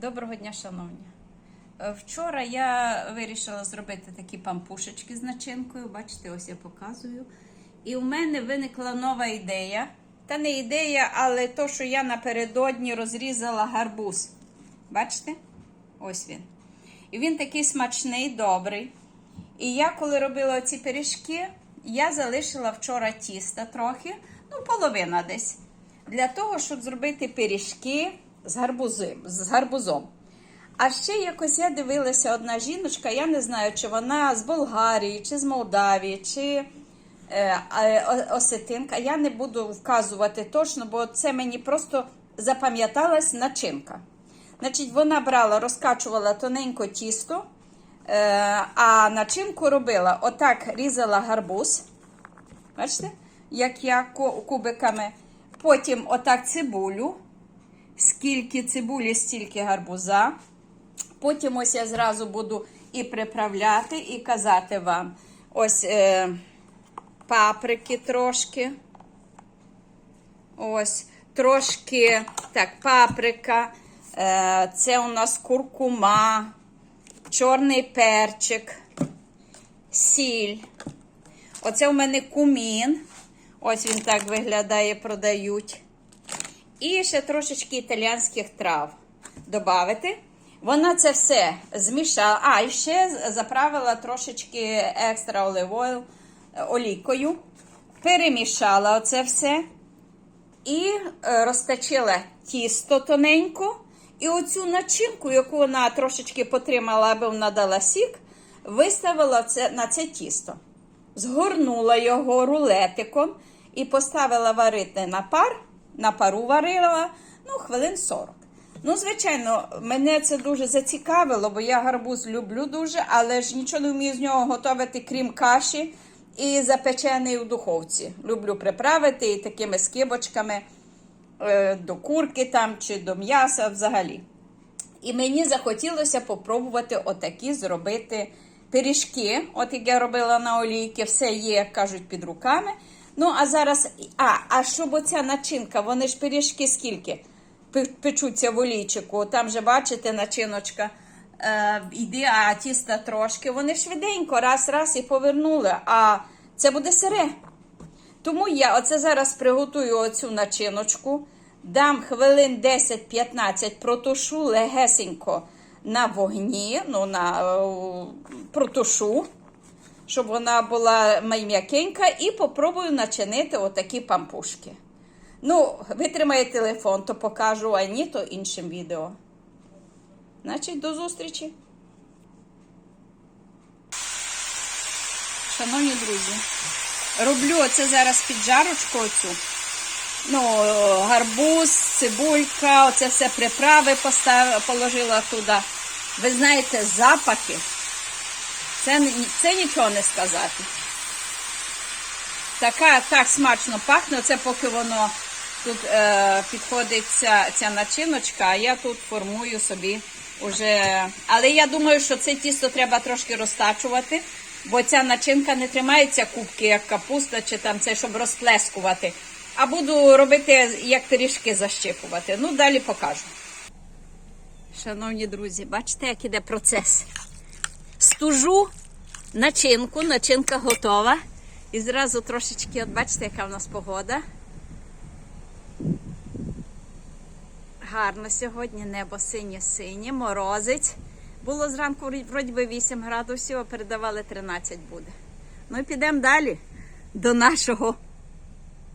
Доброго дня, шановні. Е, Вчора я вирішила зробити такі пампушечки з начинкою. Бачите, ось я показую. І у мене виникла нова ідея. Та не ідея, але то, що я напередодні розрізала гарбуз. Бачите? Ось він. І він такий смачний, добрий. І я, коли робила ці пиріжки, я залишила вчора тіста трохи, ну, половина десь. Для того, щоб зробити пиріжки з гарбузом. З гарбузом. А ще якось я дивилася одна жіночка, я не знаю, чи вона з Болгарії, чи з Молдавії, чи е, е, осетинка. Я не буду вказувати точно, бо це мені просто запам'яталась начинка. Значить, вона брала, розкачувала тоненько тісто, е, а начинку робила отак різала гарбуз. Бачите? Як я кубиками. Потім отак цибулю. Скільки цибулі, стільки гарбуза. Потім ось я зразу буду і приправляти, і казати вам. Ось е, паприки трошки. Ось, трошки, так, паприка. Е, це у нас куркума, чорний перчик, сіль. Оце у мене кумін. Ось він так виглядає, продають. І ще трошечки італіянських трав додати. Вона це все змішала. А, і ще заправила трошечки екстра оливою олійкою. Перемішала оце все. І е, розточила тісто тоненько. І оцю начинку, яку вона трошечки потримала, аби вона дала сік, виставила це, на це тісто. Згорнула його рулетиком і поставила варити на пар. На пару варила ну, хвилин 40. Ну, звичайно, мене це дуже зацікавило, бо я гарбуз люблю дуже, але ж нічого не вмію з нього готувати, крім каші і запечений у духовці. Люблю приправити і такими скибочками е, до курки там чи до м'яса взагалі. І мені захотілося попробувати отакі зробити пиріжки. От як я робила на олійки, все є, як кажуть, під руками. Ну, а зараз, а, а щоб оця начинка, вони ж пиріжки скільки печуться в олійчику, там же, бачите, начиночка е, а тіста трошки. Вони швиденько, раз, раз і повернули. А це буде сире. Тому я оце зараз приготую оцю начиночку, дам хвилин 10-15, протушу легесенько на вогні, ну, на е, протушу, щоб вона була м'якенька, і попробую начинити отакі пампушки. Ну, витримає телефон, то покажу, а ні, то іншим відео. Значить, до зустрічі. Шановні друзі, роблю оце зараз піджарочку оцю. Ну, гарбуз, цибулька, оце все приправи положила туди. Ви знаєте, запахи. Це, це нічого не сказати. Така, так смачно пахне, оце поки воно тут е, підходить ця, ця начиночка, а я тут формую собі уже. Але я думаю, що це тісто треба трошки розтачувати, бо ця начинка не тримається кубки, як капуста, чи там це, щоб розплескувати. А буду робити, як пиріжки защипувати. Ну, далі покажу. Шановні друзі, бачите, як іде процес. Стужу начинку, начинка готова. І зразу трошечки, от бачите, яка в нас погода. Гарно сьогодні, небо синє-синє, морозить. Було зранку вроді- би 8 градусів, а передавали 13 буде. Ну і підемо далі до нашого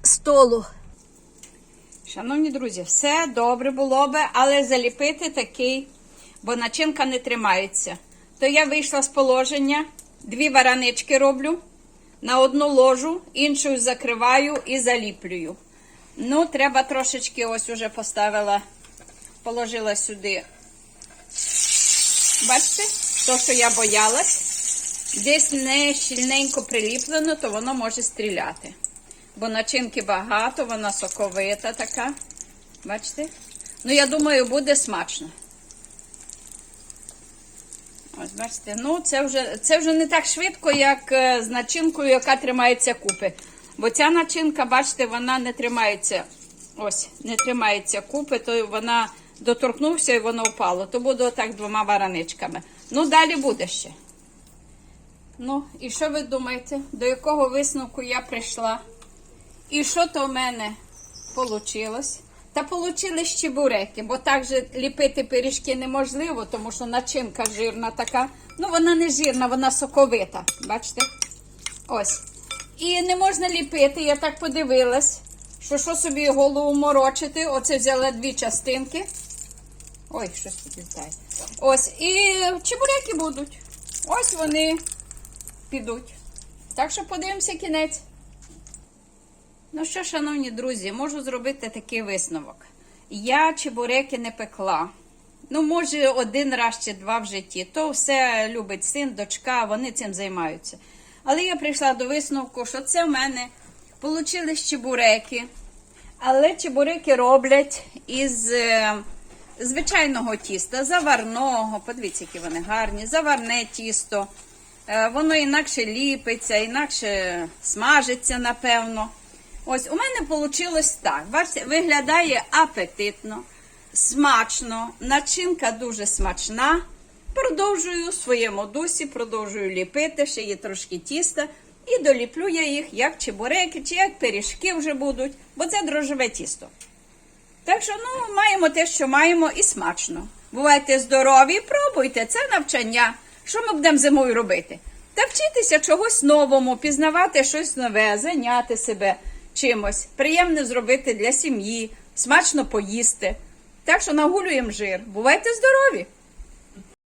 столу. Шановні друзі, все добре було би, але заліпити такий, бо начинка не тримається. То я вийшла з положення, дві варанички роблю на одну ложу, іншу закриваю і заліплюю. Ну, треба трошечки ось уже поставила, положила сюди. Бачите, то, що я боялась, десь не щільненько приліплено, то воно може стріляти. Бо начинки багато, вона соковита така. Бачите? Ну, я думаю, буде смачно. Ось, бачите, ну це вже, це вже не так швидко, як е, з начинкою, яка тримається купи. Бо ця начинка, бачите, вона не тримається. Ось, не тримається купи, то вона доторкнувся і воно впало. То буду отак двома вараничками. Ну, далі буде ще. Ну, і що ви думаєте, до якого висновку я прийшла? І що то в мене вийшло? Та получили чебуреки, бо так же ліпити пиріжки неможливо, тому що начинка жирна така. Ну, вона не жирна, вона соковита. Бачите? Ось. І не можна ліпити, я так подивилась, що що собі голову морочити. Оце взяла дві частинки. Ой, щось тут літає. Ось, і чебуреки будуть. Ось вони підуть. Так що подивимося кінець. Ну що, шановні друзі, можу зробити такий висновок. Я чебуреки не пекла. Ну, може, один раз чи два в житті. То все любить син, дочка, вони цим займаються. Але я прийшла до висновку, що це в мене получили чебуреки. Але чебуреки роблять із е, звичайного тіста, заварного. Подивіться, які вони гарні, заварне тісто. Е, Воно інакше ліпиться, інакше смажиться, напевно. Ось у мене вийшло так. Бачите, виглядає апетитно, смачно, начинка дуже смачна. Продовжую в своєму дусі, продовжую ліпити, ще є трошки тіста. І доліплю я їх як чебуреки, чи як пиріжки вже будуть, бо це дрожжеве тісто. Так що, ну, маємо те, що маємо, і смачно. Бувайте здорові, пробуйте, це навчання. Що ми будемо зимою робити? Та вчитися чогось новому, пізнавати щось нове, зайняти себе чимось, приємне зробити для сім'ї, смачно поїсти. Так що нагулюємо жир. Бувайте здорові!